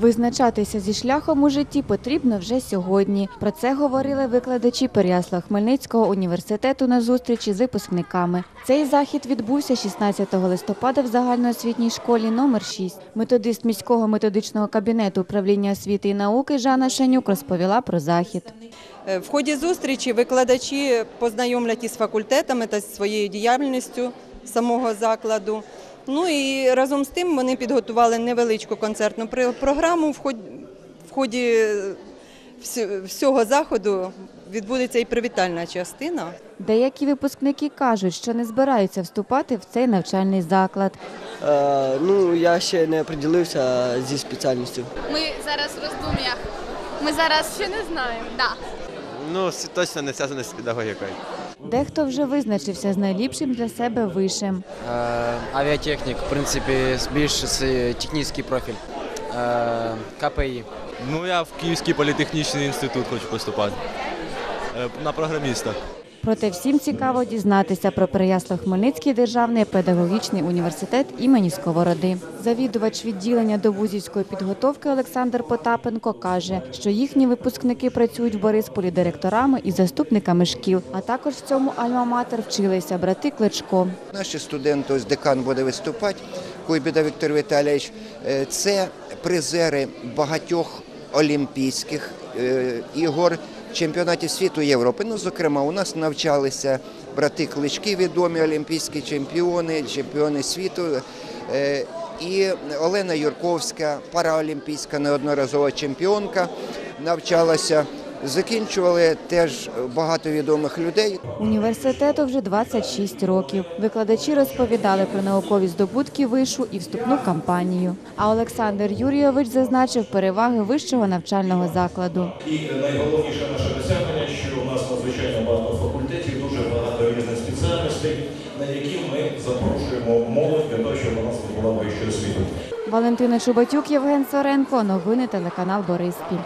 Визначатися зі шляхом у житті потрібно вже сьогодні. Про це говорили викладачі Переяслава Хмельницького університету на зустрічі з випускниками. Цей захід відбувся 16 листопада в загальноосвітній школі номер 6. Методист міського методичного кабінету управління освіти і науки Жанна Шанюк розповіла про захід. Е, В ході зустрічі викладачі познайомлять із факультетами та своєю діяльністю самого закладу. Ну і разом з тим вони підготували невеличку концертну при- програму. В ході, е, всього заходу відбудеться і привітальна частина. Деякі випускники кажуть, що не збираються вступати в цей навчальний заклад. Е, ну, я ще не приділився зі спеціальністю. Ми зараз в роздум'ях. Ми зараз ще не знаємо. Да. Ну, точно не зв'язане з педагогікою. Дехто вже визначився з найліпшим для себе вишем. Е, Авіатехнік, в принципі, більш технічний профіль. Е, КПІ. Ну, я в Київський політехнічний інститут хочу поступати. Е, На програміста. Проте всім цікаво дізнатися про Переяслав-Хмельницький державний педагогічний університет імені Сковороди. Завідувач відділення довузівської підготовки Олександр Потапенко каже, що їхні випускники працюють в Борисполі директорами і заступниками шкіл, а також в цьому альма-матер вчилися брати Кличко. Наші студенти, ось декан буде виступати, Куйбіда Віктор Віталійович, е, це призери багатьох олімпійських е, ігор, чемпіонатів світу Європи. Ну, зокрема, у нас навчалися брати Клички, відомі олімпійські чемпіони, чемпіони світу. Е, І Олена Юрковська, параолімпійська неодноразова чемпіонка, навчалася. Закінчували теж багато відомих людей. Університету вже 26 років. Викладачі розповідали про наукові здобутки вишу і вступну кампанію. А Олександр Юрійович зазначив переваги вищого навчального закладу. І найголовніше наше досягнення, що у нас надзвичайно багато факультетів, дуже багато різних спеціальностей, на які ми запрошуємо молодь для того, щоб вона здобула вищу освіту. Валентина Чубатюк, Євген Соренко. Новини телеканал Бориспіль.